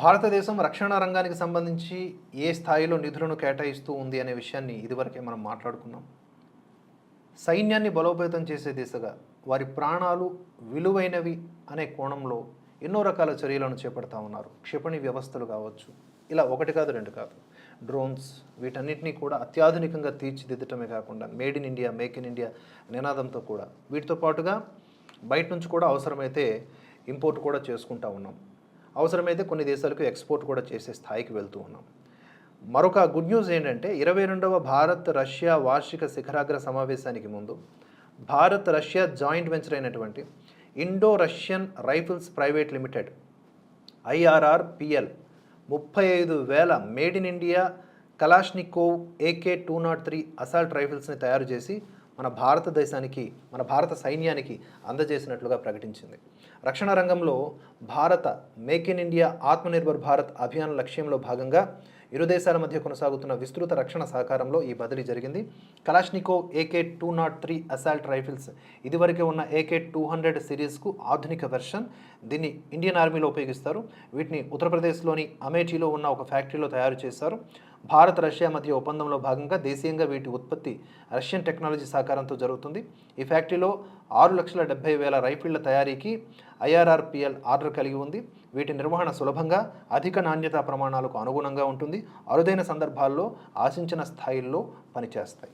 భారతదేశం రక్షణ రంగానికి సంబంధించి ఏ స్థాయిలో నిధులను కేటాయిస్తూ ఉంది అనే విషయాన్ని ఇదివరకే మనం మాట్లాడుకున్నాం. సైన్యాన్ని బలోపేతం చేసే దిశగా వారి ప్రాణాలు విలువైనవి అనే కోణంలో ఎన్నో రకాల చర్యలను చేపడతా ఉన్నారు. క్షిపణి వ్యవస్థలు కావచ్చు ఇలా ఒకటి కాదు రెండు కాదు. డ్రోన్స్ వీటన్నిటినీ కూడా అత్యాధునికంగా తీర్చిదిద్దటమే కాకుండా made in India make in India నినాదంతో కూడా వీటితో పాటుగా బయట నుంచి కూడా అవసరమైతే ఇంపోర్ట్ కూడా చేసుకుంటా ఉన్నాం. అవసరమైతే కొన్ని దేశాలకు ఎక్స్పోర్ట్ కూడా చేసే స్థాయికి వెళ్తూ ఉన్నాం. మరొక గుడ్ న్యూస్ ఏంటంటే ఇరవై రెండవ భారత్ రష్యా వార్షిక శిఖరాగ్ర సమావేశానికి ముందు భారత్ రష్యా జాయింట్ వెంచర్ అయినటువంటి Indo Russian rifles private limited IRRPL ముప్పై ఐదు వేల made in India Kalashnikov AK two nought three assault రైఫిల్స్ని తయారు చేసి మన భారతదేశానికి మన భారత సైన్యానికి అందజేసినట్లుగా ప్రకటించింది. రక్షణ రంగంలో భారత make in India Atmanirbhar Bharat Abhiyan లక్ష్యంలో భాగంగా ఇరు దేశాల మధ్య కొనసాగుతున్న విస్తృత రక్షణ సహకారంలో ఈ బదిలీ జరిగింది. Kalashnikov AK two nought three assault rifles ఇదివరకే ఉన్న ఏకే టూ హండ్రెడ్ సిరీస్కు ఆధునిక వెర్షన్ దీన్ని ఇండియన్ ఆర్మీలో ఉపయోగిస్తారు. వీటిని ఉత్తరప్రదేశ్లోని అమేఠీలో ఉన్న ఒక ఫ్యాక్టరీలో తయారు చేశారు. భారత్ రష్యా మధ్య ఒప్పందంలో భాగంగా దేశీయంగా వీటి ఉత్పత్తి రష్యన్ టెక్నాలజీ సహకారంతో జరుగుతుంది. ఈ ఫ్యాక్టరీలో ఆరు లక్షల డెబ్బై వేల రైఫిళ్ళ తయారీకి ఐఆర్ఆర్పిఎల్ ఆర్డర్ కలిగి ఉంది. వీటి నిర్వహణ సులభంగా అధిక నాణ్యతా ప్రమాణాలకు అనుగుణంగా ఉంటుంది. అరుదైన సందర్భాల్లో ఆశించిన స్థాయిల్లో పనిచేస్తాయి.